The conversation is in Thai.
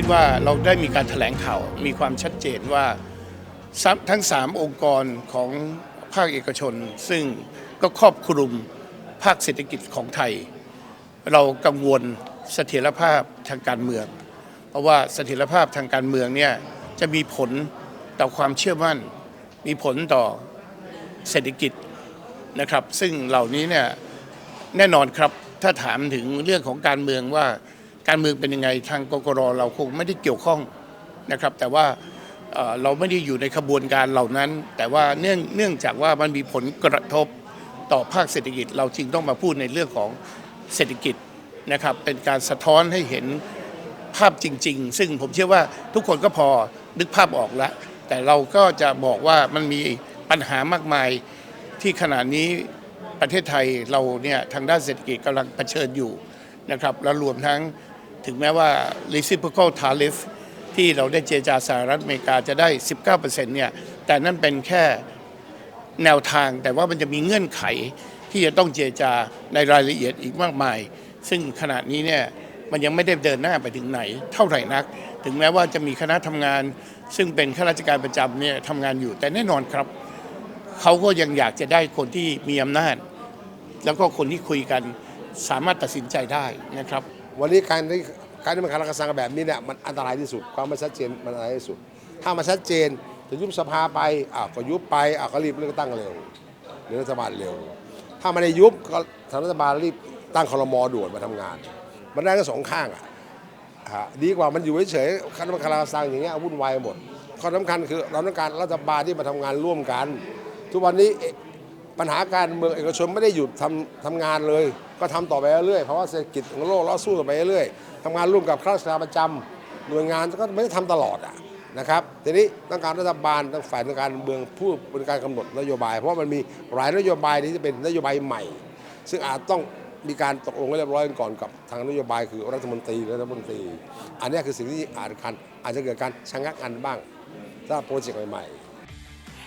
คิดว่าเราได้มีการแถลงข่าวมีความชัดเจนว่าทั้ง 3 องค์กรของภาคเอกชน ซึ่งก็ครอบคลุมภาคเศรษฐกิจของไทย เรากังวลเสถียรภาพทางการเมือง เพราะว่าเสถียรภาพทางการเมืองเนี่ยจะมีผลต่อความเชื่อมั่น มีผลต่อเศรษฐกิจนะครับ ซึ่งเหล่านี้เนี่ยแน่นอนครับถ้าถามถึงเรื่องของการเมืองว่า การเมืองเป็นยังไงทางกกรเราคงไม่ได้เกี่ยวข้องนะครับ แต่ว่าเราไม่ได้อยู่ในขบวนการเหล่านั้น แต่ว่าเนื่องเนื่องจากว่ามันมีผลกระทบต่อภาคเศรษฐกิจ เราจึงต้องมาพูดในเรื่องของเศรษฐกิจนะครับ เป็นการสะท้อนให้เห็นภาพจริง ๆ ซึ่งผมเชื่อว่าทุกคนก็พอนึกภาพออกแล้ว แต่เราก็จะบอกว่ามันมีปัญหามากมายที่ขณะนี้ประเทศไทยเราเนี่ยทางด้านเศรษฐกิจกำลังเผชิญอยู่นะครับแล้วรวมทั้ง ถึงแม้ว่า reciprocal tariff ที่เราได้เจรจาสหรัฐอเมริกาจะได้ 19%เนี่ย แต่นั่นเป็นแค่แนวทาง แต่ว่ามันจะมีเงื่อนไขที่จะต้องเจรจาในรายละเอียดอีกมากมาย ซึ่งขณะนี้เนี่ยมันยังไม่ได้เดินหน้าไปถึงไหนเท่าไหร่นัก ถึงแม้ว่าจะมีคณะทำงาน ซึ่งเป็นข้าราชการประจำเนี่ยทำงานอยู่ แต่แน่นอนครับ เขาก็ยังอยากจะได้คนที่มีอำนาจ แล้วก็คนที่คุยกันสามารถตัดสินใจได้นะครับ วันนี้การที่การที่มันคาราคาซังแบบนี้เนี่ยมันอันตรายที่สุดความไม่ชัดเจนมันอันตรายที่สุด ถ้ามันชัดเจนจะยุบสภาไปอ่าก็ยุบไปอ่าก็รีบเลือกตั้งเร็วหรือรัฐบาลเร็ว ถ้ามันได้ยุบก็ทางรัฐบาลรีบตั้งคลมอด่วนมาทำงาน มันได้ก็สองข้างอะฮะดีกว่ามันอยู่เฉยๆคันมันคาราคาซังอย่างเงี้ยวุ่นวายหมดข้อสำคัญคือเราต้องการรัฐบาลที่มาทำงานร่วมกัน ทุกวันนี้ ปัญหาการเมืองเอกชนไม่ได้หยุดทำทำงานเลย ก็ทำต่อไปเรื่อยๆเพราะว่าเศรษฐกิจของโลกเราสู้ต่อไปเรื่อยๆทำงานร่วมกับข้าราชการประจำหน่วยงานก็ไม่ได้ทำตลอดอะนะครับทีนี้ต้องการรัฐบาลต้องฝ่ายทางการเมืองผู้เป็นการกำหนดนโยบาย เพราะมันมีหลายนโยบายที่จะเป็นนโยบายใหม่ ซึ่งอาจต้องมีการตกลงเรียบร้อยกันก่อนกับทางนโยบายคือรัฐมนตรีและรัฐมนตรี อันนี้คือสิ่งที่อาจจะอาจจะเกิดการชะงักกันบ้างถ้าโปรเจกต์ใหม่ๆ